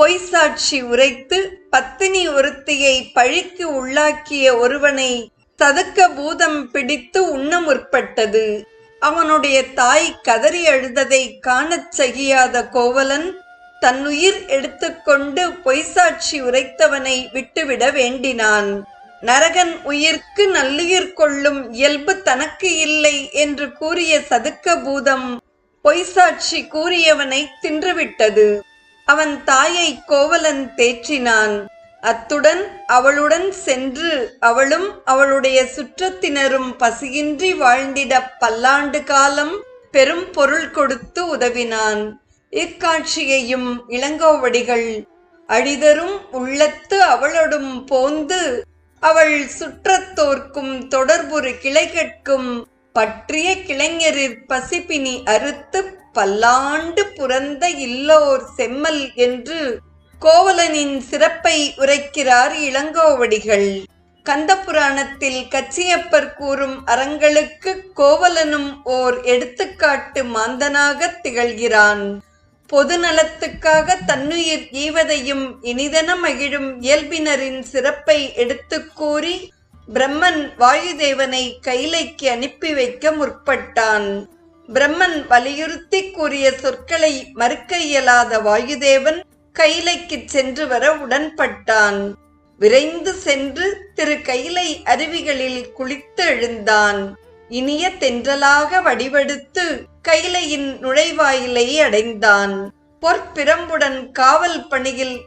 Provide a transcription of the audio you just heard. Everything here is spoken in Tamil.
பொய்சாட்சி உரைத்து பத்தினி ஒருத்தியை பழிக்கு உள்ளாக்கிய ஒருவனை சதுக்க பூதம் பிடித்து உண்ண முற்பட்டது. அவனுடைய தாய் கதறி அழுததை காணச் சகியாத கோவலன் தன்னுயிர் எடுத்துக்கொண்டு பொய்சாட்சி உரைத்தவனை விட்டுவிட வேண்டினான். நரகன் உயிர்க்கு நல்லுயிர் கொள்ளும் இயல்பு தனக்கு இல்லை என்று கூறிய சதுக்க பூதம் பொய்சாட்சி கூறியவனை தின்றுவிட்டது. அவன் தாயை கோவலன் தேற்றினான். அத்துடன் அவளுடன் சென்று அவளும் அவளுடைய சுற்றத்தினரும் பசியின்றி வாழ்ந்திட பல்லாண்டு காலம் பெரும் பொருள் கொடுத்து உதவினான். இக்காட்சியையும் இளங்கோவடிகள் அழிதரும் உள்ளத்து அவளொடும் போந்து அவள் சுற்றத்தோர்க்கும் தொடர்புறு கிளைகட்கும் பற்றிய கிளைஞரிற் பசிப்பினி அறுத்து பல்லாண்டு புரந்த இல்லோர் செம்மல் என்று கோவலனின் சிறப்பை உரைக்கிறார் இளங்கோவடிகள். கந்தபுராணத்தில் கச்சியப்பர் கூறும் அறங்களுக்கு கோவலனும் ஓர் எடுத்துக்காட்டு மாந்தனாக திகழ்கிறான். பொது நலத்துக்காக தன்னுயிர் ஈவதையும் இனிதன மகிழும் இயல்பினரின் சிறப்பை எடுத்துக் கூறி பிரம்மன் வாயுதேவனை கைலைக்கு அனுப்பி வைக்க முற்பட்டான். பிரம்மன் வலியுறுத்தி கூறிய சொற்களை மறுக்க இயலாத வாயுதேவன் கைலைக்கு சென்று வர உடன்பட்டான். விரைந்து சென்று திரு கைலை அருவிகளில் குளித்து எழுந்தான். இனிய தென்றலாக வடிவெடுத்து கைலையின் நுழைவாயிலை அடைந்தான். பொற்பிரம்புடன் காவல் பணியில்